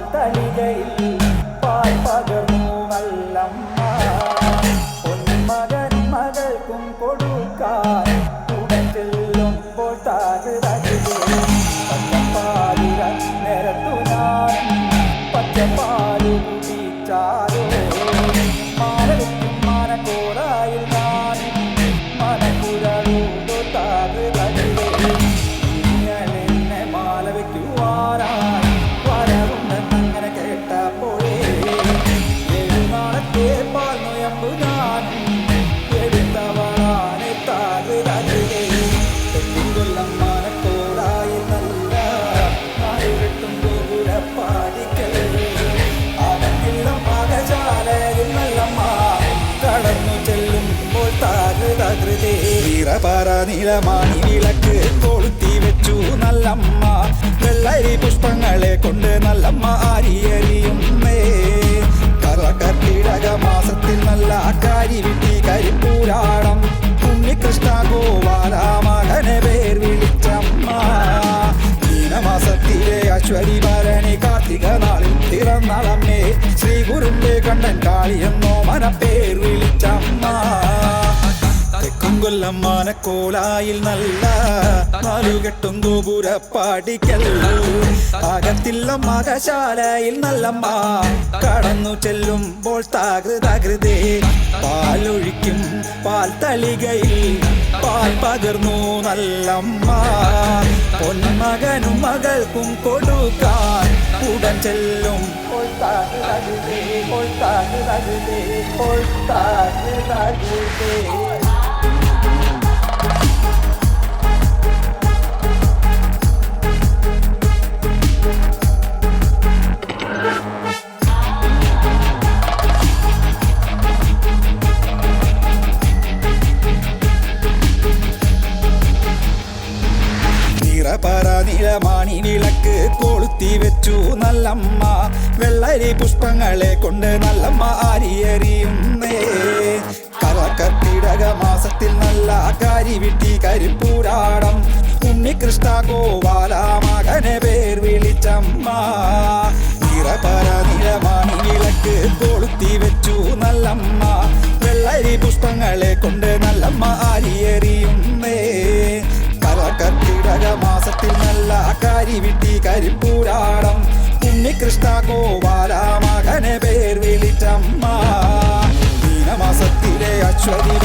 தனிகையில் ഇറപറ നിലമാണി വിളക്ക് കൊളുത്തി വെച്ചു നല്ലമ്മ. വെള്ളരി പുഷ്പങ്ങളെ കൊണ്ട് നല്ലമ്മ ആരിയറിയുന്നേ കറകർക്കിടക മാസത്തിൽ നല്ല കാരി വിട്ടി കരിപ്പൂരാടം. ഉണ്ണികൃഷ്ണ ഗോപാല മകനെ പേർ വിളിച്ചമ്മ. മീനമാസത്തിലെ അശ്വരി ഭരണി കാർത്തിക നാളിൽ തിറന്നളമ്മേ ശ്രീ ഗുരുന്റെ കണ്ണൻ കാളിയെന്നോ മനപ്പേർ വിളിച്ചമ്മ. തെക്കും കൊല്ലം മാനക്കോലായിൽ നല്ല നാലുകെട്ടും ഗോപുരപ്പാടിക്കൽ. അകത്തില്ല മകശാലയിൽ നല്ലമ്മ. കടന്നു ചെല്ലുമ്പോൾ താകൃതകൃതേ. പാലൊഴിക്കും പാൽ തളികയിൽ പാൽ പകർന്നു നല്ലമ്മ. പൊന്മകനും മകൾക്കും കൊടുക്കാൻ ഉടൻ ചെല്ലും താകൃതകൃതേ താകൃതകൃതേ താകൃതകൃതേ. നിലമാണി വിളക്ക് കൊളുത്തി വെച്ചു നല്ലമ്മ. വെള്ളരി പുഷ്പങ്ങളെ കൊണ്ട് നല്ലമ്മ അരിയറിയുന്നേ. കറക്കർക്കിടക മാസത്തിൽ നല്ല കാരി വിട്ടി കരിപ്പൂരാടം. ഉണ്ണികൃഷ്ണ ഗോപാല മകനെ പേർ വിളിച്ചമ്മ. നിറപര നിലമാണി വിളക്ക് Shwari